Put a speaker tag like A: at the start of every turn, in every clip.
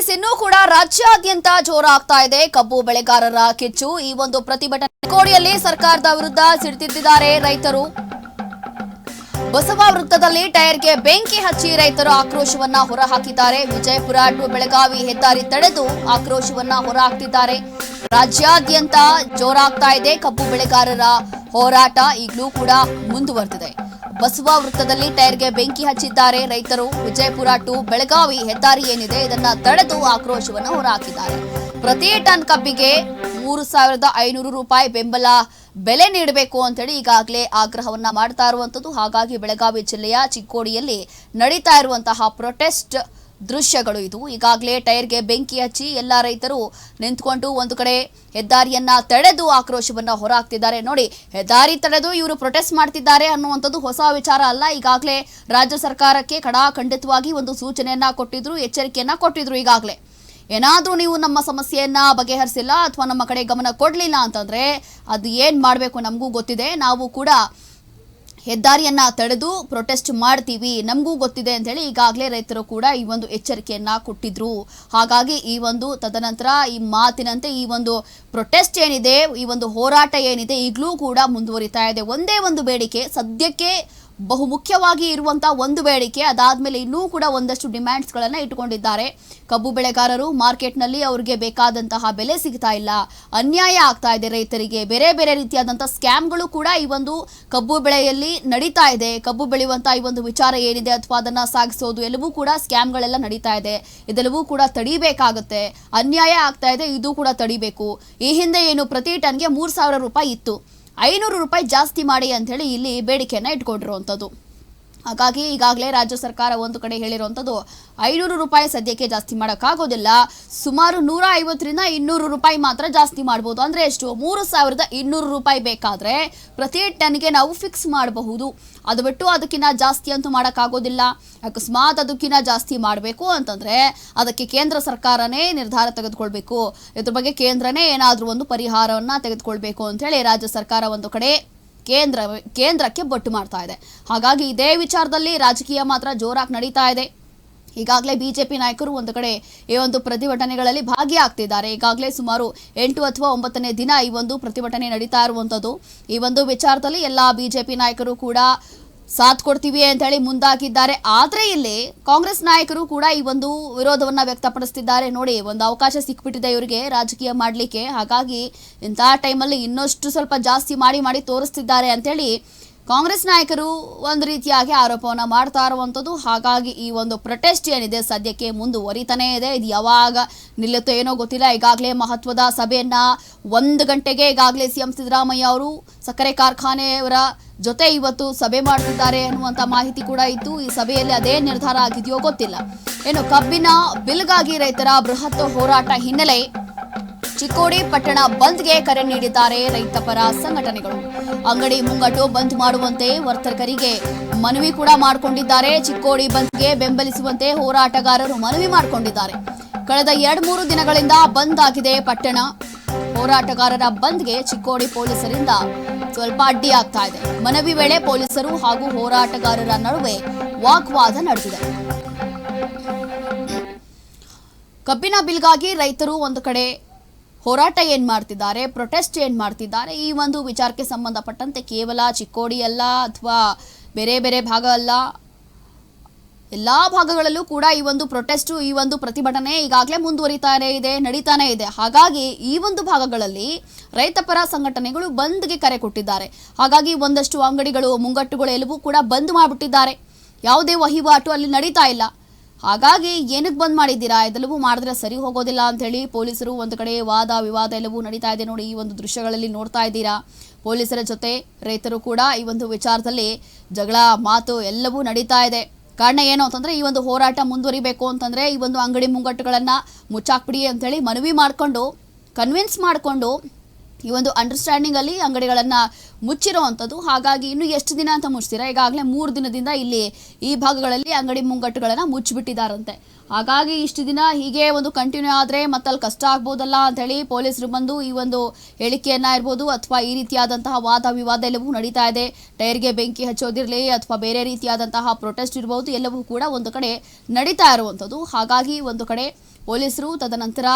A: S ಕೂಡ ರಾಜ್ಯಾದ್ಯಂತ ಜೋರಾಗ್ತಾ ಇದೆ. ಕಬ್ಬು ಬೆಳೆಗಾರರ ಕಿಚ್ಚು. ಈ ಒಂದು ಪ್ರತಿಭಟನೆ ಕೋಡಿಯಲ್ಲಿ ಸರ್ಕಾರದ ವಿರುದ್ಧ ಸಿಡಿದಿದ್ದಾರೆ ರೈತರು. ಬಸವ ವೃತ್ತದಲ್ಲಿ ಟೈರ್ಗೆ ಬೆಂಕಿ ಹಚ್ಚಿ ರೈತರು ಆಕ್ರೋಶವನ್ನ ಹೊರಹಾಕಿದ್ದಾರೆ. ವಿಜಯಪುರ ಟು ಬೆಳಗಾವಿ ಹೆದ್ದಾರಿ ತಡೆದು ಆಕ್ರೋಶವನ್ನ ಹೊರಹಾಕ್ತಿದ್ದಾರೆ. ರಾಜ್ಯಾದ್ಯಂತ ಜೋರಾಗ್ತಾ ಇದೆ. ಕಬ್ಬು ಬೆಳೆಗಾರರ ಹೋರಾಟ ಈಗಲೂ ಕೂಡ ಮುಂದುವರೆದಿದೆ. ಬಸವ ವೃತ್ತದಲ್ಲಿ ಟೈರ್ಗೆ ಬೆಂಕಿ ಹಚ್ಚಿದ್ದಾರೆ ರೈತರು. ವಿಜಯಪುರ ಟು ಬೆಳಗಾವಿ ಹೆದ್ದಾರಿ ಏನಿದೆ, ಇದನ್ನ ತಡೆದು ಆಕ್ರೋಶವನ್ನು ಹೊರಹಾಕಿದ್ದಾರೆ. ಪ್ರತಿ ಟನ್ ಕಬ್ಬಿಗೆ ಮೂರು ಸಾವಿರದ ಐನೂರು ರೂಪಾಯಿ ಬೆಂಬಲ ಬೆಲೆ ನೀಡಬೇಕು ಅಂತೇಳಿ ಈಗಾಗಲೇ ಆಗ್ರಹವನ್ನ ಮಾಡ್ತಾ ಇರುವಂತದ್ದು. ಹಾಗಾಗಿ ಬೆಳಗಾವಿ ಜಿಲ್ಲೆಯ ಚಿಕ್ಕೋಡಿಯಲ್ಲಿ ನಡೀತಾ ಇರುವಂತಹ ಪ್ರೊಟೆಸ್ಟ್ ದೃಶ್ಯಗಳು ಇದು ಈಗಾಗಲೇ ಟೈರ್ಗೆ ಬೆಂಕಿ ಹಚ್ಚಿ ಎಲ್ಲ ರೈತರು ನಿಂತ್ಕೊಂಡು ಒಂದು ಕಡೆ ಹೆದ್ದಾರಿಯನ್ನ ತಡೆದು ಆಕ್ರೋಶವನ್ನ ಹೊರಹಾಕ್ತಿದ್ದಾರೆ ನೋಡಿ, ಹೆದ್ದಾರಿ ತಡೆದು ಇವರು ಪ್ರೊಟೆಸ್ಟ್ ಮಾಡ್ತಿದ್ದಾರೆ ಅನ್ನುವಂಥದ್ದು ಹೊಸ ವಿಚಾರ ಅಲ್ಲ. ಈಗಾಗಲೇ ರಾಜ್ಯ ಸರ್ಕಾರಕ್ಕೆ ಖಡಾಖಂಡಿತವಾಗಿ ಒಂದು ಸೂಚನೆಯನ್ನ ಕೊಟ್ಟಿದ್ರು, ಎಚ್ಚರಿಕೆಯನ್ನ ಕೊಟ್ಟಿದ್ರು ಈಗಾಗಲೇ. ಏನಾದರೂ ನೀವು ನಮ್ಮ ಸಮಸ್ಯೆಯನ್ನ ಬಗೆಹರಿಸಿಲ್ಲ ಅಥವಾ ನಮ್ಮ ಕಡೆ ಗಮನ ಕೊಡಲಿಲ್ಲ ಅಂತಂದ್ರೆ ಅದು ಏನು ಮಾಡಬೇಕು ನಮಗೂ ಗೊತ್ತಿದೆ. ನಾವು ಕೂಡ ಹೆದ್ದಾರಿಯನ್ನ ತಡೆದು ಪ್ರೊಟೆಸ್ಟ್ ಮಾಡ್ತೀವಿ. ನಮಗೂ ಗೊತ್ತಿದೆ ಅಂತ ಹೇಳಿ ಈಗಾಗಲೇ ರೈತರು ಕೂಡ ಈ ಒಂದು ಎಚ್ಚರಿಕೆಯನ್ನ ಕೊಟ್ಟಿದ್ರು. ಹಾಗಾಗಿ ಈ ಒಂದು ತದನಂತರ ಈ ಮಾತಿನಂತೆ ಈ ಒಂದು ಪ್ರೊಟೆಸ್ಟ್ ಏನಿದೆ, ಈ ಒಂದು ಹೋರಾಟ ಏನಿದೆ ಈಗಲೂ ಕೂಡ ಮುಂದುವರಿತಾ ಇದೆ. ಒಂದೇ ಒಂದು ಬೇಡಿಕೆ, ಸದ್ಯಕ್ಕೆ ಬಹು ಮುಖ್ಯವಾಗಿ ಇರುವಂತಹ ಒಂದು ಬೇಡಿಕೆ, ಅದಾದ್ಮೇಲೆ ಇನ್ನೂ ಕೂಡ ಒಂದಷ್ಟು ಡಿಮ್ಯಾಂಡ್ಸ್ ಗಳನ್ನ ಇಟ್ಟುಕೊಂಡಿದ್ದಾರೆ. ಕಬ್ಬು ಬೆಳೆಗಾರರು ಮಾರ್ಕೆಟ್ನಲ್ಲಿ ಅವರಿಗೆ ಬೇಕಾದಂತಹ ಬೆಲೆ ಸಿಗ್ತಾ ಇಲ್ಲ. ಅನ್ಯಾಯ ಆಗ್ತಾ ಇದೆ ರೈತರಿಗೆ. ಬೇರೆ ಬೇರೆ ರೀತಿಯಾದಂತಹ ಸ್ಕ್ಯಾಮ್ಗಳು ಕೂಡ ಈ ಒಂದು ಕಬ್ಬು ಬೆಳೆಯಲ್ಲಿ ನಡೀತಾ ಇದೆ. ಕಬ್ಬು ಬೆಳೆಯುವಂತಹ ಈ ಒಂದು ವಿಚಾರ ಏನಿದೆ ಅಥವಾ ಅದನ್ನ ಸಾಗಿಸೋದು ಎಲ್ಲವೂ ಕೂಡ ಸ್ಕ್ಯಾಮ್ಗಳೆಲ್ಲ ನಡೀತಾ ಇದೆ. ಇದೆಲ್ಲವೂ ಕೂಡ ತಡಿಬೇಕಾಗುತ್ತೆ. ಅನ್ಯಾಯ ಆಗ್ತಾ ಇದೆ, ಇದು ಕೂಡ ತಡಿಬೇಕು. ಈ ಹಿಂದೆ ಏನು ಪ್ರತಿ ಟನ್ಗೆ ಮೂರು ಸಾವಿರ ರೂಪಾಯಿ ಇತ್ತು. ಐನೂರು ರೂಪಾಯಿ ಜಾಸ್ತಿ ಮಾಡಿ ಅಂತ ಹೇಳಿ ಇಲ್ಲಿ ಬೇಡಿಕೆಯನ್ನ ಇಟ್ಕೊಂಡಿರುವಂಥದ್ದು. ಹಾಗಾಗಿ ಈಗಾಗಲೇ ರಾಜ್ಯ ಸರ್ಕಾರ ಒಂದು ಕಡೆ ಹೇಳಿರುವಂಥದ್ದು ಐನೂರು ರೂಪಾಯಿ ಸದ್ಯಕ್ಕೆ ಜಾಸ್ತಿ ಮಾಡೋಕ್ಕಾಗೋದಿಲ್ಲ. ಸುಮಾರು ನೂರ ಐವತ್ತರಿಂದ ಇನ್ನೂರು ರೂಪಾಯಿ ಮಾತ್ರ ಜಾಸ್ತಿ ಮಾಡ್ಬೋದು. ಅಂದರೆ ಎಷ್ಟು? ಮೂರು ಸಾವಿರದ ಇನ್ನೂರು ರೂಪಾಯಿ ಬೇಕಾದರೆ ಪ್ರತಿ ಟನ್ಗೆ ನಾವು ಫಿಕ್ಸ್ ಮಾಡಬಹುದು. ಅದು ಬಿಟ್ಟು ಅದಕ್ಕಿಂತ ಜಾಸ್ತಿ ಅಂತೂ ಮಾಡೋಕ್ಕಾಗೋದಿಲ್ಲ. ಅಕಸ್ಮಾತ್ ಅದಕ್ಕಿಂತ ಜಾಸ್ತಿ ಮಾಡಬೇಕು ಅಂತಂದರೆ ಅದಕ್ಕೆ ಕೇಂದ್ರ ಸರ್ಕಾರನೇ ನಿರ್ಧಾರ ತೆಗೆದುಕೊಳ್ಬೇಕು. ಇದ್ರ ಬಗ್ಗೆ ಕೇಂದ್ರನೇ ಏನಾದರೂ ಒಂದು ಪರಿಹಾರವನ್ನು ತೆಗೆದುಕೊಳ್ಬೇಕು ಅಂತೇಳಿ ರಾಜ್ಯ ಸರ್ಕಾರ ಒಂದು ಕಡೆ ಕೇಂದ್ರ, ಕೇಂದ್ರಕ್ಕೆ ಬೊಟ್ಟು ಮಾಡ್ತಾ ಇದೆ. ಹಾಗಾಗಿ ಇದೇ ವಿಚಾರದಲ್ಲಿ ರಾಜಕೀಯ ಮಾತ್ರ ಜೋರಾಗಿ ನಡೀತಾ ಇದೆ. ಈಗಾಗಲೇ ಬಿಜೆಪಿ ನಾಯಕರು ಒಂದು ಕಡೆ ಈ ಒಂದು ಪ್ರತಿಭಟನೆಗಳಲ್ಲಿ ಭಾಗಿಯಾಗ್ತಿದ್ದಾರೆ. ಈಗಾಗಲೇ ಸುಮಾರು ಎಂಟು ಅಥವಾ ಒಂಬತ್ತನೇ ದಿನ ಈ ಒಂದು ಪ್ರತಿಭಟನೆ ನಡೀತಾ ಇರುವಂಥದ್ದು. ಈ ಒಂದು ವಿಚಾರದಲ್ಲಿ ಎಲ್ಲ ಬಿಜೆಪಿ ನಾಯಕರು ಕೂಡ ಸಾಥ್ ಕೊಡ್ತೀವಿ ಅಂತ ಹೇಳಿ ಮುಂದಾಗಿದ್ದಾರೆ. ಆದ್ರೆ ಇಲ್ಲಿ ಕಾಂಗ್ರೆಸ್ ನಾಯಕರು ಕೂಡ ಈ ಒಂದು ವಿರೋಧವನ್ನ ವ್ಯಕ್ತಪಡಿಸ್ತಿದ್ದಾರೆ. ನೋಡಿ, ಒಂದು ಅವಕಾಶ ಸಿಕ್ಬಿಟ್ಟಿದೆ ಇವರಿಗೆ ರಾಜಕೀಯ ಮಾಡಲಿಕ್ಕೆ. ಹಾಗಾಗಿ ಇಂತಹ ಟೈಮಲ್ಲಿ ಇನ್ನಷ್ಟು ಸ್ವಲ್ಪ ಜಾಸ್ತಿ ಮಾಡಿ ಮಾಡಿ ತೋರಿಸ್ತಿದ್ದಾರೆ ಅಂತೇಳಿ ಕಾಂಗ್ರೆಸ್ ನಾಯಕರು ಒಂದು ರೀತಿಯಾಗಿ ಆರೋಪವನ್ನು ಮಾಡ್ತಾ ಇರುವಂಥದ್ದು ಹಾಗಾಗಿ ಈ ಒಂದು ಪ್ರೊಟೆಸ್ಟ್ ಏನಿದೆ ಸದ್ಯಕ್ಕೆ ಮುಂದುವರಿತಾನೇ ಇದೆ. ಇದು ಯಾವಾಗ ನಿಲ್ಲುತ್ತೋ ಏನೋ ಗೊತ್ತಿಲ್ಲ. ಈಗಾಗಲೇ ಮಹತ್ವದ ಸಭೆಯನ್ನ ಒಂದು ಗಂಟೆಗೆ ಈಗಾಗಲೇ ಸಿಎಂ ಸಿದ್ದರಾಮಯ್ಯ ಅವರು ಸಕ್ಕರೆ ಕಾರ್ಖಾನೆಯವರ ಜೊತೆ ಇವತ್ತು ಸಭೆ ಮಾಡಿದ್ದಾರೆ ಅನ್ನುವಂಥ ಮಾಹಿತಿ ಕೂಡ ಇತ್ತು. ಈ ಸಭೆಯಲ್ಲಿ ಅದೇ ನಿರ್ಧಾರ ಆಗಿದೆಯೋ ಗೊತ್ತಿಲ್ಲ. ಏನು ಕಬ್ಬಿನ ಬಿಲ್ಗಾಗಿ ರೈತರ ಬೃಹತ್ ಹೋರಾಟ ಹಿನ್ನೆಲೆ ಚಿಕ್ಕೋಡಿ ಪಟ್ಟಣ ಬಂದ್ಗೆ ಕರೆ ನೀಡಿದ್ದಾರೆ ರೈತ ಪರ ಸಂಘಟನೆಗಳು. ಅಂಗಡಿ ಮುಂಗಟ್ಟು ಬಂದ್ ಮಾಡುವಂತೆ ವರ್ತಕರಿಗೆ ಮನವಿ ಕೂಡ ಮಾಡಿಕೊಂಡಿದ್ದಾರೆ. ಚಿಕ್ಕೋಡಿ ಬಂದ್ಗೆ ಬೆಂಬಲಿಸುವಂತೆ ಹೋರಾಟಗಾರರು ಮನವಿ ಮಾಡಿಕೊಂಡಿದ್ದಾರೆ. ಕಳೆದ ಎರಡ್ ಮೂರು ದಿನಗಳಿಂದ ಬಂದ್ ಆಗಿದೆ ಪಟ್ಟಣ. ಹೋರಾಟಗಾರರ ಬಂದ್ಗೆ ಚಿಕ್ಕೋಡಿ ಪೊಲೀಸರಿಂದ ಸ್ವಲ್ಪ ಅಡ್ಡಿ ಆಗ್ತಾ ಇದೆ. ಮನವಿ ವೇಳೆ ಪೊಲೀಸರು ಹಾಗೂ ಹೋರಾಟಗಾರರ ನಡುವೆ ವಾಗ್ವಾದ ನಡೆದಿದೆ. ಕಬ್ಬಿನ ಬಿಲ್ಗಾಗಿ ರೈತರು ಒಂದು ಕಡೆ ಹೋರಾಟ ಏನ್ ಮಾಡ್ತಿದ್ದಾರೆ ಪ್ರೊಟೆಸ್ಟ್ ಏನ್ ಮಾಡ್ತಿದ್ದಾರೆ, ಈ ಒಂದು ವಿಚಾರಕ್ಕೆ ಸಂಬಂಧಪಟ್ಟಂತೆ ಕೇವಲ ಚಿಕ್ಕೋಡಿ ಅಲ್ಲ ಅಥವಾ ಬೇರೆ ಬೇರೆ ಭಾಗ ಅಲ್ಲ, ಎಲ್ಲಾ ಭಾಗಗಳಲ್ಲೂ ಕೂಡ ಈ ಒಂದು ಪ್ರೊಟೆಸ್ಟ್ ಈ ಒಂದು ಪ್ರತಿಭಟನೆ ಈಗಾಗಲೇ ಮುಂದುವರಿತಾನೆ ಇದೆ, ನಡೀತಾನೆ ಇದೆ. ಹಾಗಾಗಿ ಈ ಒಂದು ಭಾಗಗಳಲ್ಲಿ ರೈತಪರ ಸಂಘಟನೆಗಳು ಬಂದ್ಗೆ ಕರೆ ಕೊಟ್ಟಿದ್ದಾರೆ. ಹಾಗಾಗಿ ಒಂದಷ್ಟು ಅಂಗಡಿಗಳು, ಮುಂಗಟ್ಟುಗಳು ಎಲ್ಲವೂ ಕೂಡ ಬಂದ್ ಮಾಡಿಬಿಟ್ಟಿದ್ದಾರೆ. ಯಾವುದೇ ವಹಿವಾಟು ಅಲ್ಲಿ ನಡೀತಾ ಇಲ್ಲ. ಹಾಗಾಗಿ ಏನಕ್ಕೆ ಬಂದ್ ಮಾಡಿದ್ದೀರಾ? ಇದೆಲ್ಲವೂ ಮಾಡಿದ್ರೆ ಸರಿ ಹೋಗೋದಿಲ್ಲ ಅಂತ ಹೇಳಿ ಪೊಲೀಸರು ಒಂದು ಕಡೆ ವಾದ, ವಿವಾದ ಎಲ್ಲವೂ ನಡೀತಾ ಇದೆ ನೋಡಿ ಈ ಒಂದು ದೃಶ್ಯಗಳಲ್ಲಿ ನೋಡ್ತಾ ಇದ್ದೀರಾ? ಪೊಲೀಸರ ಜೊತೆ ರೈತರು ಕೂಡ ಈ ಒಂದು ವಿಚಾರದಲ್ಲಿ ಜಗಳ, ಮಾತು ಎಲ್ಲವೂ ನಡೀತಾ ಇದೆ. ಕಾರಣ ಏನು ಅಂತಂದ್ರೆ ಈ ಒಂದು ಹೋರಾಟ ಮುಂದುವರಿಬೇಕು ಅಂತಂದ್ರೆ ಈ ಒಂದು ಅಂಗಡಿ ಮುಂಗಟ್ಟುಗಳನ್ನ ಮುಚ್ಚಾಕ್ಬಿಡಿ ಅಂತ ಹೇಳಿ ಮನವಿ ಮಾಡಿಕೊಂಡು ಕನ್ವಿನ್ಸ್ ಮಾಡಿಕೊಂಡು ಈ ಒಂದು ಅಂಡರ್ಸ್ಟ್ಯಾಂಡಿಂಗ್ ಅಲ್ಲಿ ಅಂಗಡಿಗಳನ್ನ ಮುಚ್ಚಿರುವಂಥದ್ದು. ಹಾಗಾಗಿ ಇನ್ನು ಎಷ್ಟು ದಿನ ಅಂತ ಮುಚ್ತೀರಾ ಈಗಾಗಲೇ ಮೂರು ದಿನದಿಂದ ಇಲ್ಲಿ ಈ ಭಾಗಗಳಲ್ಲಿ ಅಂಗಡಿ ಮುಂಗಟ್ಟುಗಳನ್ನ ಮುಚ್ಚಿಬಿಟ್ಟಿದ್ದಾರಂತೆ ಹಾಗಾಗಿ ಇಷ್ಟು ದಿನ ಹೀಗೆ ಒಂದು ಕಂಟಿನ್ಯೂ ಆದರೆ ಮತ್ತಲ್ಲಿ ಕಷ್ಟ ಆಗ್ಬೋದಲ್ಲ ಅಂತ ಹೇಳಿ ಪೊಲೀಸರು ಬಂದು ಈ ಒಂದು ಹೇಳಿಕೆಯನ್ನ ಇರ್ಬೋದು ಅಥವಾ ಈ ರೀತಿಯಾದಂತಹ ವಾದ ವಿವಾದ ಎಲ್ಲವೂ ನಡೀತಾ ಇದೆ. ಟೈರ್ಗೆ ಬೆಂಕಿ ಹಚ್ಚೋದಿರಲಿ ಅಥವಾ ಬೇರೆ ರೀತಿಯಾದಂತಹ ಪ್ರೊಟೆಸ್ಟ್ ಇರ್ಬೋದು ಎಲ್ಲವೂ ಕೂಡ ಒಂದು ಕಡೆ ನಡೀತಾ ಇರುವಂಥದ್ದು. ಹಾಗಾಗಿ ಒಂದು ಕಡೆ ಪೊಲೀಸರು ತದನಂತರ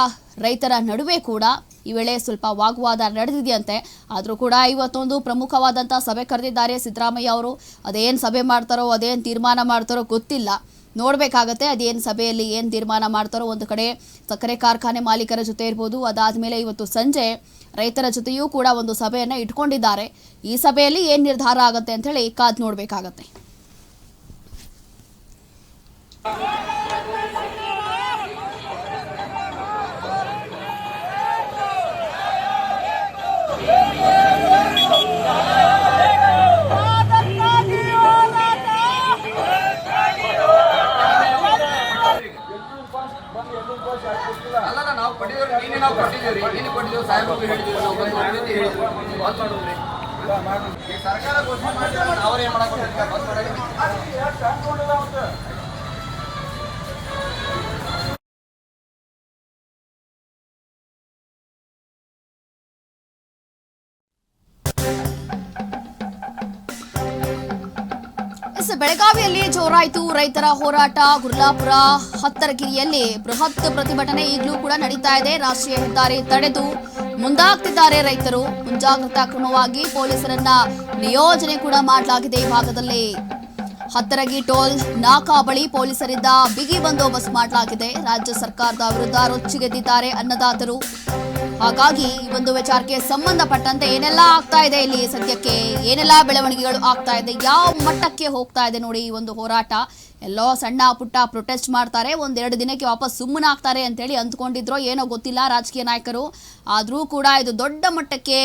A: ರೈತರ ನಡುವೆ ಕೂಡ ಈ ವೇಳೆ ಸ್ವಲ್ಪ ವಾಗ್ವಾದ ನಡೆದಿದೆಯಂತೆ. ಆದರೂ ಕೂಡ ಇವತ್ತೊಂದು ಪ್ರಮುಖವಾದಂಥ ಸಭೆ ಕರೆದಿದ್ದಾರೆ ಸಿದ್ದರಾಮಯ್ಯ ಅವರು. ಅದೇನು ಸಭೆ ಮಾಡ್ತಾರೋ, ಅದೇನು ತೀರ್ಮಾನ ಮಾಡ್ತಾರೋ ಗೊತ್ತಿಲ್ಲ. ನೋಡಬೇಕಾಗತ್ತೆ ಅದೇನು ಸಭೆಯಲ್ಲಿ ಏನು ತೀರ್ಮಾನ ಮಾಡ್ತಾರೋ. ಒಂದು ಕಡೆ ಸಕ್ಕರೆ ಕಾರ್ಖಾನೆ ಮಾಲೀಕರ ಜೊತೆ ಇರ್ಬೋದು, ಅದಾದಮೇಲೆ ಇವತ್ತು ಸಂಜೆ ರೈತರ ಜೊತೆಯೂ ಕೂಡ ಒಂದು ಸಭೆಯನ್ನು ಇಟ್ಕೊಂಡಿದ್ದಾರೆ. ಈ ಸಭೆಯಲ್ಲಿ ಏನು ನಿರ್ಧಾರ ಆಗುತ್ತೆ ಅಂತ ಹೇಳಿ ಕಾದ್ ನೋಡಬೇಕಾಗತ್ತೆ.
B: ಅಲ್ಲ ನಾವು ಕೊಟ್ಟಿದ್ದೀವಿ ನೀನೆ ನಾವು ಕೊಟ್ಟಿದ್ದೀವಿ ನೀನು ಕೊಟ್ಟಿದ್ದೀವಿ ಸಾಹೇಬ್ರಿಗೆ ಹೇಳಿದ್ದೀವಿ, ನಾವು ಬಂದು ಹೇಳಿದ್ದೀವಿ. ಬಂದ್ ಮಾಡೋದ್ರಿ ಸರ್ಕಾರ ಘೋಷಣೆ ಮಾಡಿದ್ರೆ ಅವ್ರು ಮಾಡಕ್ ಮಾಡಕ್ಕೆ ಬಂದ್ ಮಾಡಕ್ಕೆ
A: ಬೆಳಗಾವಿಯಲ್ಲಿ ಜೋರಾಯಿತು. ರೈತರ ಹೋರಾಟ ಗುರ್ಲಾಪುರ ಹತ್ತರಗಿರಿಯಲ್ಲಿ ಬೃಹತ್ ಪ್ರತಿಭಟನೆ ಈಗಲೂ ಕೂಡ ನಡೀತಾ ಇದೆ. ರಾಷ್ಟ್ರೀಯ ಹೆದ್ದಾರಿ ತಡೆದು ಮುಂದಾಗ್ತಿದ್ದಾರೆ ರೈತರು. ಮುಂಜಾಗ್ರತಾ ಕ್ರಮವಾಗಿ ಪೊಲೀಸರನ್ನ ನಿಯೋಜನೆ ಕೂಡ ಮಾಡಲಾಗಿದೆ ಈ ಭಾಗದಲ್ಲಿ. ಹತ್ತರಗಿ ಟೋಲ್ ನಾಕಾ ಬಳಿ ಪೊಲೀಸರಿಂದ ಬಿಗಿ ಬಂದೋಬಸ್ತ್ ಮಾಡಲಾಗಿದೆ. ರಾಜ್ಯ ಸರ್ಕಾರದ ವಿರುದ್ಧ ರೊಚ್ಚಿಗೆದ್ದಿದ್ದಾರೆ ಅನ್ನದಾತರು. ಹಾಗಾಗಿ ಈ ಒಂದು ವಿಚಾರಕ್ಕೆ ಸಂಬಂಧಪಟ್ಟಂತೆ ಏನೆಲ್ಲ ಆಗ್ತಾ ಇದೆ ಇಲ್ಲಿ ಸದ್ಯಕ್ಕೆ? ಏನೆಲ್ಲ ಬೆಳವಣಿಗೆಗಳು ಆಗ್ತಾ ಇದೆ? ಯಾವ ಮಟ್ಟಕ್ಕೆ ಹೋಗ್ತಾ ಇದೆ ನೋಡಿ ಈ ಒಂದು ಹೋರಾಟ? ಎಲ್ಲೋ ಸಣ್ಣ ಪುಟ್ಟ ಪ್ರೊಟೆಸ್ಟ್ ಮಾಡ್ತಾರೆ, ಒಂದೆರಡು ದಿನಕ್ಕೆ ವಾಪಸ್ ಸುಮ್ಮನಾಗ್ತಾರೆ ಅಂತೇಳಿ ಅಂದ್ಕೊಂಡಿದ್ರೋ ಏನೋ ಗೊತ್ತಿಲ್ಲ ರಾಜಕೀಯ ನಾಯಕರು. ಆದರೂ ಕೂಡ ಇದು ದೊಡ್ಡ ಮಟ್ಟಕ್ಕೆ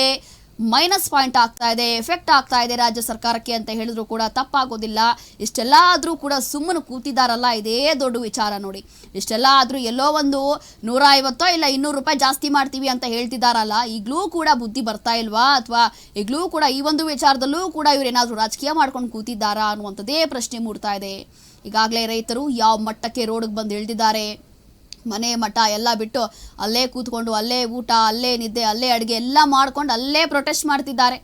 A: ಮೈನಸ್ ಪಾಯಿಂಟ್ ಆಗ್ತಾ ಇದೆ, ಎಫೆಕ್ಟ್ ಆಗ್ತಾ ಇದೆ ರಾಜ್ಯ ಸರ್ಕಾರಕ್ಕೆ ಅಂತ ಹೇಳಿದ್ರು ಕೂಡ ತಪ್ಪಾಗೋದಿಲ್ಲ. ಇಷ್ಟೆಲ್ಲ ಆದರೂ ಕೂಡ ಸುಮ್ಮನೆ ಕೂತಿದಾರಲ್ಲ, ಇದೇ ದೊಡ್ಡ ವಿಚಾರ ನೋಡಿ. ಇಷ್ಟೆಲ್ಲ ಆದರೂ ಎಲ್ಲೋ ಒಂದು ನೂರ ಐವತ್ತೋ ಇಲ್ಲ ಇನ್ನೂರು ರೂಪಾಯಿ ಜಾಸ್ತಿ ಮಾಡ್ತೀವಿ ಅಂತ ಹೇಳ್ತಿದಾರಲ್ಲ, ಈಗಲೂ ಕೂಡ ಬುದ್ಧಿ ಬರ್ತಾ ಇಲ್ವಾ? ಅಥವಾ ಈಗಲೂ ಕೂಡ ಈ ಒಂದು ವಿಚಾರದಲ್ಲೂ ಕೂಡ ಇವರೇನಾದರೂ ರಾಜಕೀಯ ಮಾಡ್ಕೊಂಡು ಕೂತಿದ್ದಾರಾ ಅನ್ನುವಂಥದ್ದೇ ಪ್ರಶ್ನೆ ಮೂಡ್ತಾ ಇದೆ. ಈಗಾಗಲೇ ರೈತರು ಯಾವ ಮಟ್ಟಕ್ಕೆ ರೋಡ್ಗೆ ಬಂದು ಇಳಿದಿದ್ದಾರೆ. ಮನೆ ಮಠ ಎಲ್ಲ ಬಿಟ್ಟು ಅಲ್ಲೇ ಕೂತ್ಕೊಂಡು, ಅಲ್ಲೇ ಊಟ, ಅಲ್ಲೇ ನಿದ್ದೆ, ಅಲ್ಲೇ ಅಡುಗೆ ಎಲ್ಲ ಮಾಡ್ಕೊಂಡು ಅಲ್ಲೇ ಪ್ರೊಟೆಸ್ಟ್ ಮಾಡ್ತಿದ್ದಾರೆ.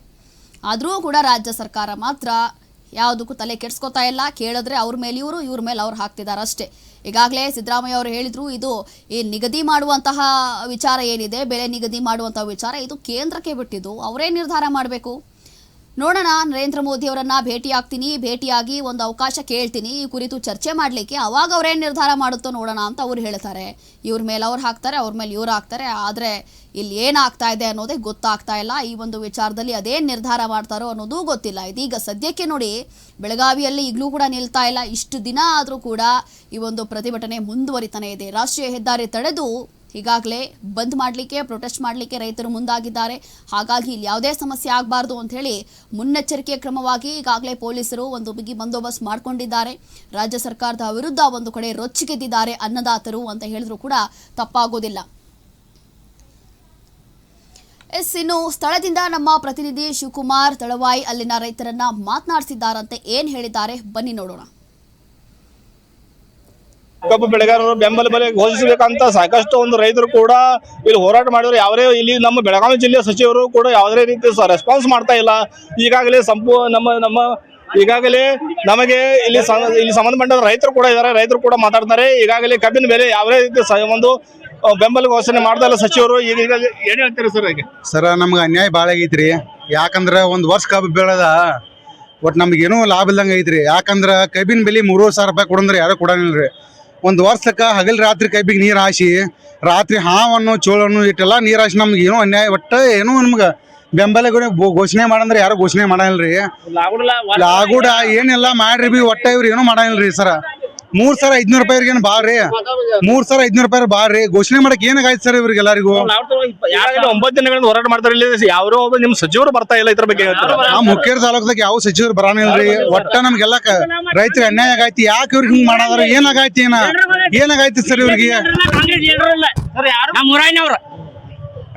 A: ಆದರೂ ಕೂಡ ರಾಜ್ಯ ಸರ್ಕಾರ ಮಾತ್ರ ಯಾವುದಕ್ಕೂ ತಲೆ ಕೆಡ್ಸ್ಕೊತಾ ಇಲ್ಲ. ಕೇಳಿದ್ರೆ ಅವ್ರ ಮೇಲೆ ಇವರು, ಇವ್ರ ಮೇಲೆ ಅವ್ರು ಹಾಕ್ತಿದ್ದಾರೆ ಅಷ್ಟೇ. ಈಗಾಗಲೇ ಸಿದ್ದರಾಮಯ್ಯ ಅವರು ಹೇಳಿದ್ರು, ಇದು ಈ ನಿಗದಿ ಮಾಡುವಂತಹ ವಿಚಾರ ಏನಿದೆ ಬೆಲೆ ನಿಗದಿ ಮಾಡುವಂತಹ ವಿಚಾರ, ಇದು ಕೇಂದ್ರಕ್ಕೆ ಬಿಟ್ಟಿದ್ದು, ಅವರೇ ನಿರ್ಧಾರ ಮಾಡಬೇಕು. ನೋಡೋಣ, ನರೇಂದ್ರ ಮೋದಿ ಅವರನ್ನ ಭೇಟಿಯಾಗ್ತೀನಿ, ಭೇಟಿಯಾಗಿ ಒಂದು ಅವಕಾಶ ಕೇಳ್ತೀನಿ, ಈ ಕುರಿತು ಚರ್ಚೆ ಮಾಡಲಿಕ್ಕೆ ಅವಾಗ ಅವ್ರೇನು ನಿರ್ಧಾರ ಮಾಡುತ್ತೋ ನೋಡೋಣ ಅಂತ ಅವ್ರು ಹೇಳ್ತಾರೆ. ಇವ್ರ ಮೇಲೆ ಅವ್ರು ಹಾಕ್ತಾರೆ, ಅವ್ರ ಮೇಲೆ ಇವ್ರು ಹಾಕ್ತಾರೆ. ಆದರೆ ಇಲ್ಲಿ ಏನಾಗ್ತಾ ಇದೆ ಅನ್ನೋದೇ ಗೊತ್ತಾಗ್ತಾ ಇಲ್ಲ. ಈ ಒಂದು ವಿಚಾರದಲ್ಲಿ ಅದೇನು ನಿರ್ಧಾರ ಮಾಡ್ತಾರೋ ಅನ್ನೋದು ಗೊತ್ತಿಲ್ಲ. ಇದೀಗ ಸದ್ಯಕ್ಕೆ ನೋಡಿ, ಬೆಳಗಾವಿಯಲ್ಲಿ ಈಗಲೂ ಕೂಡ ನಿಲ್ತಾ ಇಲ್ಲ. ಇಷ್ಟು ದಿನ ಆದರೂ ಕೂಡ ಈ ಒಂದು ಪ್ರತಿಭಟನೆ ಮುಂದುವರಿತಾನೆ ಇದೆ. ರಾಷ್ಟ್ರೀಯ ಹೆದ್ದಾರಿ ತಡೆದು ಈಗಾಗಲೇ ಬಂದ್ ಮಾಡಲಿಕ್ಕೆ ಪ್ರೊಟೆಸ್ಟ್ ಮಾಡಲಿಕ್ಕೆ ರೈತರು ಮುಂದಾಗಿದ್ದಾರೆ. ಹಾಗಾಗಿ ಇಲ್ಲಿ ಯಾವುದೇ ಸಮಸ್ಯೆ ಆಗಬಾರ್ದು ಅಂತ ಹೇಳಿ ಮುನ್ನೆಚ್ಚರಿಕೆ ಕ್ರಮವಾಗಿ ಈಗಾಗಲೇ ಪೊಲೀಸರು ಒಂದು ಬಿಗಿ ಬಂದೋಬಸ್ತ್ ಮಾಡಿಕೊಂಡಿದ್ದಾರೆ. ರಾಜ್ಯ ಸರ್ಕಾರದ ವಿರುದ್ಧ ಒಂದು ಕಡೆ ರೊಚ್ಚಿಗೆದ್ದಿದ್ದಾರೆ ಅನ್ನದಾತರು ಅಂತ ಹೇಳಿದ್ರು ಕೂಡ ತಪ್ಪಾಗೋದಿಲ್ಲ. ಎಸ್, ಇನ್ನು ಸ್ಥಳದಿಂದ ನಮ್ಮ ಪ್ರತಿನಿಧಿ ಶಿವಕುಮಾರ್ ತಳವಾಯಿ ಅಲ್ಲಿನ ರೈತರನ್ನ ಮಾತನಾಡಿಸಿದ್ದಾರಂತೆ. ಏನ್ ಹೇಳಿದ್ದಾರೆ? ಬನ್ನಿ ನೋಡೋಣ.
C: ಕಬ್ಬು ಬೆಳೆಗಾರರು ಬೆಂಬಲ ಬೆಲೆ ಘೋಷಿಸಬೇಕಂತ ಸಾಕಷ್ಟು ಒಂದು ರೈತರು ಕೂಡ ಇಲ್ಲಿ ಹೋರಾಟ ಮಾಡಿದ್ರು. ಯಾವುದೇ ಇಲ್ಲಿ ನಮ್ಮ ಬೆಳಗಾವಿ ಜಿಲ್ಲೆಯ ಸಚಿವರು ಕೂಡ ಯಾವುದೇ ರೀತಿ ರೆಸ್ಪಾನ್ಸ್ ಮಾಡ್ತಾ ಇಲ್ಲ. ಈಗಾಗಲೇ ಸಂಪೂರ್ಣ ನಮ್ಮ ನಮ್ಮ ಈಗಾಗಲೇ ನಮಗೆ ಇಲ್ಲಿ ಇಲ್ಲಿ ಸಂಬಂಧಪಟ್ಟ ರೈತರು ಕೂಡ ಇದ್ದಾರೆ. ರೈತರು ಕೂಡ ಮಾತಾಡ್ತಾರೆ. ಈಗಾಗಲೇ ಕಬ್ಬಿನ ಬೆಲೆ ಯಾವುದೇ ರೀತಿ ಒಂದು ಬೆಂಬಲ ಘೋಷಣೆ ಮಾಡ್ತಾ ಇಲ್ಲ ಸಚಿವರು. ಈಗ ಏನು ಹೇಳ್ತಾರೆ ಸರ್ ಈಗ
D: ಸರ್, ನಮ್ಗೆ ಅನ್ಯಾಯ ಭಾಳ ಆಗೈತ್ರಿ. ಯಾಕಂದ್ರೆ ಒಂದು ವರ್ಷ ಕಬ್ಬು ಬೆಳೆದ ಒಟ್ಟು ನಮ್ಗೇನೂ ಲಾಭ ಇಲ್ಲಂಗೆ ಐತ್ರಿ. ಯಾಕಂದ್ರೆ ಕಬ್ಬಿನ ಬೆಲೆ ಮೂರುವರೆ ಸಾವಿರ ರೂಪಾಯಿ ಕೊಡಂದ್ರೆ ಯಾರು ಕೊಡಂಗಿಲ್ರಿ. ಒಂದ್ ವರ್ಷಕ್ಕ ಹಗಲ್ ರಾತ್ರಿ ಕಬ್ಬಿಗೆ ನೀರ್ ಹಾಸಿ ರಾತ್ರಿ ಹಾವನ್ನು ಚೋಳನ್ನು ಇಟ್ಟೆಲ್ಲ ನೀರ್ ಹಾಸಿ ನಮ್ಗೆ ಏನೋ ಅನ್ಯಾಯ ಒಟ್ಟ ಏನೋ ನಮ್ಗೆ ಬೆಂಬಲ ಘೋಷಣೆ ಮಾಡಂದ್ರೆ ಯಾರು ಘೋಷಣೆ ಮಾಡಲ್ರಿ ಲಾಗುಡ ಏನೆಲ್ಲ ಮಾಡ್ರಿ ಬಿ ಒಟ್ಟ ಇವ್ರು ಏನೂ ಮಾಡಲ್ರಿ ಸರ. ಮೂರ್ ಸಾವಿರ ಐದ್ನೂರು ರೂಪಾಯಿ ಏನು ಬಾಳ್ರಿ? ಮೂರ್ ಸಾವಿರ ಐದ್ನೂರ ರೂಪಾಯಿ ಬಾಳ್ರಿ. ಘೋಷಣೆ ಮಾಡಕ್ ಏನಾಗಾಯ್ತು ಸರ್ ಇವ್ರಿಗೆ ಎಲ್ಲರಿಗೂ?
C: ಒಂಬತ್ತು ದಿನಗಳಿಂದ ಹೋರಾಟ ಮಾಡ್ತಾರೆ ಇಲ್ಲಿ ಯಾರೋ ಒಬ್ಬ ನಿಮ್ಮ ಸಚಿವರು ಬರ್ತಾ ಇಲ್ಲ ಇದ್ರ ಬಗ್ಗೆ ಹೇಳ್ತಾರೆ?
D: ಆ ಮುಖ್ಯರ ತಾಲೂಕದಾಗ ಯಾವ ಸಚಿವರು ಬರಾನಿಲ್ರಿ ಒಟ್ಟ ನಮ್ಗೆಲ್ಲ ರೈತರಿಗೆ ಅನ್ಯಾಯ ಆಗೈತಿ. ಯಾಕೆ ಇವ್ರಿಗೆ ಹಿಂಗ್ ಮಾಡಾದ್ರ? ಏನಾಗೈತಿ ಏನ? ಏನಾಗೈತಿ ಸರ್ ಇವ್ರಿಗೆ?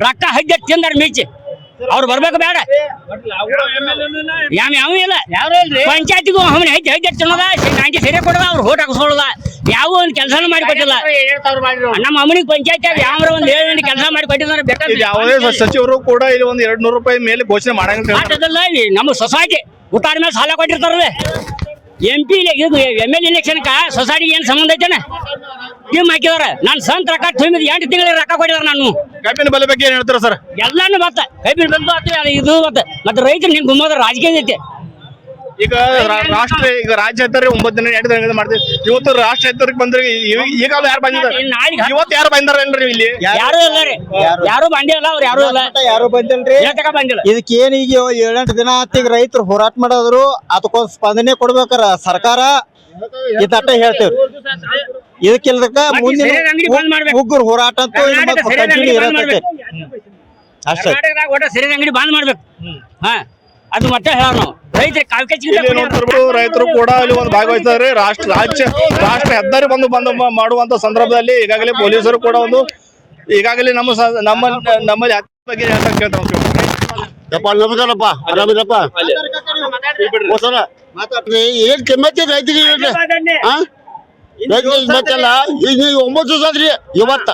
E: ರೊಕ್ಕ ಹಗ್ಗ ತಿಂದಾರ ಮೀಚಿ. ಅವ್ರು ಬರ್ಬೇಕು ಬೇಡ. ಯಾವ ಯಾವ ಇಲ್ಲ. ಪಂಚಾಯತಿಗೂ ಅವನ ಹೆಜ್ಜೆ ಹೆಜ್ಜೆ ತಿನ್ನೋದ ನಾಂಜಿ ಸರಿ ಕೊಡದ ಅವ್ರು ಹೋಟ್ ಹಾಕಿಸ್ಕೊಳ್ಳೋದ ಯಾವ ಒಂದು ಕೆಲಸನೂ ಮಾಡಿ ಕೊಟ್ಟಿಲ್ಲ. ನಮ್ಮ ಅಮ್ಮನಿಗೆ ಪಂಚಾಯತ್ ಯಾವ ಒಂದು ಏಳು ಕೆಲಸ ಮಾಡಿ ಕೊಟ್ಟಿದ್ದಾರೆ
C: ಇದು ಯಾವುದೇ ಸಚಿವರು ಕೂಡ ಇಲ್ಲಿ ಒಂದು ಎರಡ್ ನೂರು ರೂಪಾಯಿ ಮೇಲೆ ಘೋಷಣೆ ಮಾಡಂಗಿಲ್ಲ.
E: ನಮ್ಮ ಸೊಸೈಟಿ ಊಟ ಮೇಲೆ ಸಾಲ ಕೊಟ್ಟಿರ್ತಾರಲ್ಲ. ಎಂ ಪಿ ಇದು ಎಂ ಎಲ್ ಎಲೆಕ್ಷನ್ ಸೊಸೈಟಿಗೆ ಏನು ಸಂಬಂಧ ಐತೆ ಟೀಮ್ ಹಾಕಿದಾರ ನಾನು ಸ್ವಂತ ರೊಕ್ಕ ತುಂಬಿದ್ ಎಂಟು ತಿಂಗಳ ರೊಕ್ಕ ಕೊಡಿದಾರ ನಾನು.
C: ಕಬ್ಬಿನ ಬೆಲೆ ಬಗ್ಗೆ ಏನ್ ಹೇಳ್ತಾರ ಸರ್?
E: ಎಲ್ಲಾನು ಮತ್ತೆ. ಕಬ್ಬಿನ ಬಂದು ಇದು ಮತ್ತೆ. ಮತ್ತೆ ರೈತರು ನಿಮ್ ಗುಮ್ಮದ ರಾಜಕೀಯ ಐತೆ.
C: ಈಗ ರಾಷ್ಟ್ರ ಈಗ ರಾಜ್ಯ ಹೆದ್ದಾರಿ ಒಂಬತ್ತು ದಿನ ಎಂಟು ದಿನ ಮಾಡ್ತೀವಿ ಇವತ್ತು ರಾಷ್ಟ್ರ ಹೆದ್ದಾರಿಗೆ ಬಂದ್ರೆ ಈಗ ಯಾರು ಬಂದಿದ್ದಾರೆ? ಇವತ್ತು ಯಾರು ಬಂದಾರೇನ್ರಿ ಇಲ್ಲಿ?
E: ಯಾರು ಇಲ್ಲ ರೀ. ಯಾರು? ಬಂದಿಲ್ಲ ಅವ್ರು ಯಾರು ಇಲ್ಲ.
F: ಯಾರು ಬಂದಿಲ್ರಿ?
E: ಬಂದಿಲ್ಲ.
F: ಇದಕ್ಕೆ ಏನ್ ಈಗ ಏಳೆಂಟು ದಿನ ಆತ್ ಈಗ ರೈತರು ಹೋರಾಟ ಮಾಡೋದ್ರು ಅದಕ್ಕೊಂದು ಸ್ಪಂದನೆ ಕೊಡ್ಬೇಕಾರ ಸರ್ಕಾರ? ಇದಟ್ಟ ಹೇಳ್ತೇವ್ರಿ. ಇದಕ್ಕಿಲ್ದಕ್ಕ ಮುಂದಿನ. ಉಗ್ರ ಹೋರಾಟ ಅಂತೂ ಇರತೈತೆ. ಅಷ್ಟೇ.
E: ಒಟ್ಟ ಸರಿ ಅಂಗಡಿ ಬಂದ್ ಮಾಡ್ಬೇಕು. ಹಾ ಅದು ಮತ್ತೆ ಹೇಳೋಣ ನಾವು. ರೈತರು
C: ಕೂಡ ಅಲ್ಲಿ ಒಂದು ಭಾಗವಹಿಸಿದ್ದಾರೆ ರಾಷ್ಟ್ರ ರಾಜ್ಯ ರಾಷ್ಟ್ರ ಹೆದ್ದಾರಿ ಬಂದು ಬಂದು ಮಾಡುವಂತ ಸಂದರ್ಭದಲ್ಲಿ ಈಗಾಗಲೇ ಪೊಲೀಸರು ಕೂಡ ಒಂದು ಈಗಾಗಲೇ ನಮ್ಮ ನಮ್ಮ ನಮ್ಮಲ್ಲಿ ಬಗ್ಗೆ ಹೇಳ್ತಾ ಕೇಳ್ತಾ
G: ನಮಸ್ಕಾರಪ್ಪ. ಆರಾಮಿದಪ್ಪ ಏನ್ ಕೆಮ್ಮತ್ತಿ ರೈತರಿಗೆ ರೈತರಿಗೆ ಇವತ್ತಲ್ಲ ಈಗ ಒಂಬತ್ತು ದಿವಸ ಆದ್ರಿ ಇವತ್ತ.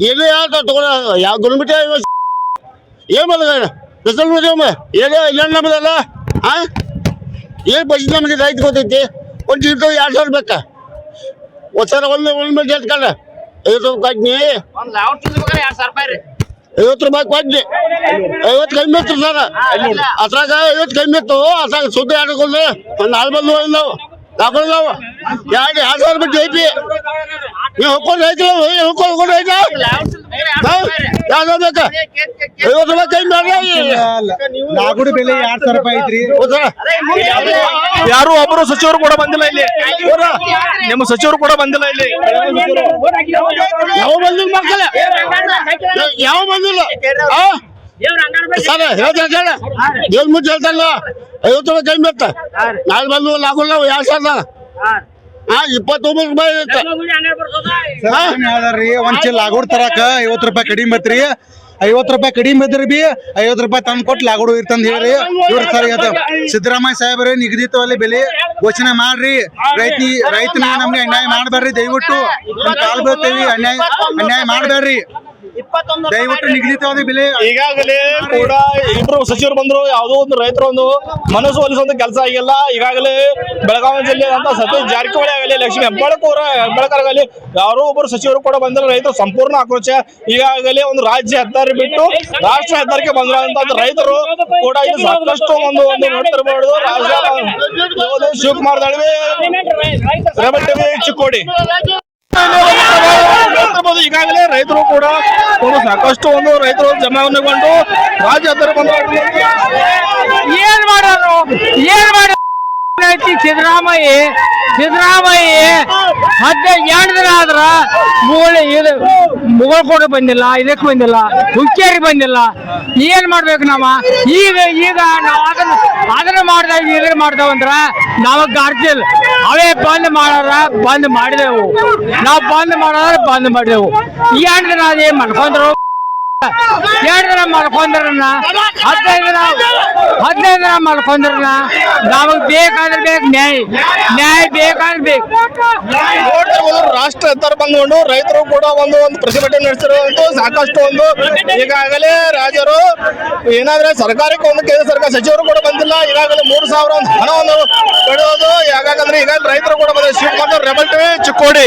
G: ಏನೇ ಯಾವ್ದು ತಗೊಳ ಯಾವ ಗುಣಮಟ್ಟ ಏನ್ ಮಾಡಿದ ಹೆಸರು ನೋಡಿ ಒಮ್ಮೆ? ಏನೋ ಇಲ್ಲ ನಮ್ದಲ್ಲ? ಆ? ಏನು ಬಸ್ ನಮಗೆ ರೈತ ಗೊತ್ತೈತಿ? ಒಂದು ಇಟ್ಟು ಎರಡು ಸಾವಿರ ಬೇಕಾ? ಹೊಸರ ಒಂದು ಒಂದು ಮೇಲೆ ಎತ್ಕೊಂಡ ಐವತ್ತು ರೂಪಾಯಿ ಕೊಟ್ನಿ. ಐವತ್ತು ರೂಪಾಯಿ ಕೊಟ್ನಿ. ಐವತ್ತು ಕಮ್ಮಿ ಇತ್ತು ಸರ್. ಅದ್ರಾಗ ಐವತ್ತು ಕಮ್ಮಿ ಇತ್ತು. ಅದ್ರಾಗ ಸುದ್ದಿ ಆಡ್ಕೊಂಡು ಒಂದು ನಾಲ್ಕು ಬಂದು ನಾವು ತಗೊಂಡು ನಾವು ಎರಡು ಎರಡು ಸಾವಿರ ಬಿಟ್ಟು ಐತಿ ನೀವು ಹೊಕ್ಕೊಂಡು ಐತಿ ಹೊಕ್ಕೊಂಡು ಹೊಕ್ಕೊಂಡು ಐತಾ ಯಾವ್ದು ಬೇಕಾ ಐವತ್ತು ರೂಪಾಯಿ ಕಮ್ಮಿ ಮಾಡ್ರಿ
D: ನಾಗುಡಿ ಬೆಲೆ ಎರಡ್ ಸಾವಿರ ರೂಪಾಯಿ ಐತ್ರಿ.
C: ಯಾರು ಒಬ್ಬರು ಸಚಿವರು ಕೂಡ ಬಂದಿಲ್ಲ ಇಲ್ಲಿ. ನಿಮ್ಮ ಸಚಿವರು ಕೂಡ ಬಂದಿಲ್ಲ ಇಲ್ಲಿ.
G: ಯಾವ ಬಂದಿಲ್ಲ ಮಕ್ಕಳ? ಯಾವ ಬಂದಿಲ್ಲ? ಸರ್ ಹೇಳ್ತಾರೆ ಕೇಳ. ದೇವ್ರ ಮುಚ್ಚಿ ಹೇಳ್ತಾರಲ್ಲ ಐವತ್ತು ರೂಪಾಯಿ ಕೈ ಇತ್ತ ನಾಳೆ ಬಂದು ಲಾಗೋಲ್ಲ ಯಾವ ಸಾವಿರ. ಹಾ ಇಪ್ಪತ್ತೊಂಬತ್ತು ರೂಪಾಯಿ
D: ಒಂದ್ ಚೀಲ ಲಾಗೋಡ್ ತರಾಕ ಐವತ್ ರೂಪಾಯಿ ಕಡಿಮೆ ಬತ್ರಿ. ಐವತ್ ರೂಪಾಯಿ ಕಡಿಮೆ ಇದ್ರಿ ಬಿ ಐವತ್ ರೂಪಾಯಿ ತಂದು ಕೊಟ್ಟು ಲಾಗೋಡು ಇರ್ತಂದ ಹೇಳ್ರಿ. ಇವ್ರ ಸರ್ ಹೇಳ್ತ ಸಿದ್ದರಾಮಯ್ಯ ಸಾಹೇಬ್ರೆ ನಿಗದಿತವಲ್ಲಿ ಬೆಲೆ ಘೋಷಣೆ ಮಾಡ್ರಿ. ರೈತ ರೈತನ ನಮ್ಗೆ ಅನ್ಯಾಯ ಮಾಡಬೇಡ್ರಿ ದಯವಿಟ್ಟು ಕಾಲ್ ಬೀಳ್ತೇವಿ ಅನ್ಯಾಯ ಅನ್ಯಾಯ ಮಾಡ್ಬೇಡ್ರಿ. ದಯವಿಟ್ಟು ನಿಗದಿತವಾದ ಬೆಲೆ
C: ಈಗಾಗಲೇ ಕೂಡ ಇಬ್ಬರು ಸಚಿವರು ಬಂದ್ರು ಯಾವುದೋ ಒಂದು ರೈತರ ಒಂದು ಮನಸ್ಸು ಒಲಿಸುವಂತ ಕೆಲಸ ಆಗಿಲ್ಲ. ಈಗಾಗಲೇ ಬೆಳಗಾವಿ ಜಿಲ್ಲೆ ಅಂತ ಸತೀಶ್ ಜಾರಕಿಹೊಳಿ ಆಗಲಿ ಲಕ್ಷ್ಮೀ ಹೆಬ್ಬಾಳಕೂರ ಹೆಬ್ಬಾಳಕರ್ ಆಗಲಿ ಯಾರೋ ಒಬ್ಬರು ಸಚಿವರು ಕೂಡ ಬಂದ್ರೆ ರೈತರು ಸಂಪೂರ್ಣ ಆಕ್ರೋಶ. ಈಗಾಗಲೇ ಒಂದು ರಾಜ್ಯ ಹೆದ್ದಾರಿ ಬಿಟ್ಟು ರಾಷ್ಟ್ರ ಹೆದ್ದಾರಿಗೆ ಅಂತ ರೈತರು ಕೂಡ ಇದು ಸಾಕಷ್ಟು ಒಂದು ಒಂದು ನೋಡ್ತಿರ್ಬೋದು. ರಾಜ್ಯ ಶಿವಕುಮಾರ್ ದಳವಿ. ಟಿವಿ ಚಿಕ್ಕೋಡಿ ಈಗಾಗಲೇ ರೈತರು ಕೂಡ ಸಾಕಷ್ಟು ಒಂದು ರೈತರು ಜಮಾವಣೆಗೊಂಡು ರಾಜ್ಯ
H: ಏನ್ ಮಾಡೋದು? ಏನ್ ಮಾಡ ಸಿದ್ದರಾಮಯ್ಯ ಸಿದ್ದರಾಮಯ್ಯ ಹದಿನೈದು ಎರಡು ದಿನ ಆದ್ರ ಮುಗಳ ಇದು ಮುಗಳಕೋಟೆ ಬಂದಿಲ್ಲ ಇದಕ್ಕೆ ಬಂದಿಲ್ಲ ಹುಕ್ಕೇರಿ ಬಂದಿಲ್ಲ. ಏನ್ ಮಾಡ್ಬೇಕು ನಾವ? ಈಗ ಈಗ ನಾವು ಅದನ್ನ ಅದನ್ನ ಮಾಡ್ದಾಗ ಇದನ್ನ ಮಾಡ್ತಾವಂದ್ರ ನಾವು ಗಾರ್ಜಿಲ್ ಅವೇ ಬಂದ್ ಮಾಡಾರ ಬಂದ್ ಮಾಡಿದೆವು. ನಾವು ಬಂದ್ ಮಾಡಾರ ಬಂದ್ ಮಾಡಿದೆವು. ಎರಡು ದಿನ ಅದೇ ಮಾಡ್ಕೊಂಡ್ರು? ಮಾಡ್ಕೊಂಡ್ರನ್ನ ಹದಿನೈದು ದಿನ ಹದಿನೈದು ದಿನ ಮಾಡ್ಕೊಂಡ್ರನ್ನ ನಮಗ್ ಬೇಕಾದ್ರೆ ಬೇಕು, ನ್ಯಾಯ. ನ್ಯಾಯ ಬೇಕಾದ್ರೆ ಬೇಕು.
C: ರಾಷ್ಟ್ರ ಎತ್ತರ ಬಂದ್ಕೊಂಡು ರೈತರು ಕೂಡ ಒಂದು ಒಂದು ಪ್ರತಿಭಟನೆ ನಡೆಸಿರುವಂತ ಸಾಕಷ್ಟು ಒಂದು ಈಗಾಗಲೇ ರಾಜರು ಏನಾದ್ರೆ ಸರ್ಕಾರಕ್ಕೆ ಒಂದು ಕೇಂದ್ರ ಸರ್ಕಾರ ಸಚಿವರು ಕೂಡ ಬಂದಿಲ್ಲ. ಈಗಾಗಲೇ ಮೂರು ಸಾವಿರ ಒಂದು ಹಣವನ್ನು ಪಡೆಯೋದು. ಯಾಕಂದ್ರೆ ಈಗ ರೈತರು ಕೂಡ ಬಂದ ಶ್ರೀಮಂತ ರೆಬಲ್ ಟಿವಿ ಚಿಕ್ಕೋಡಿ.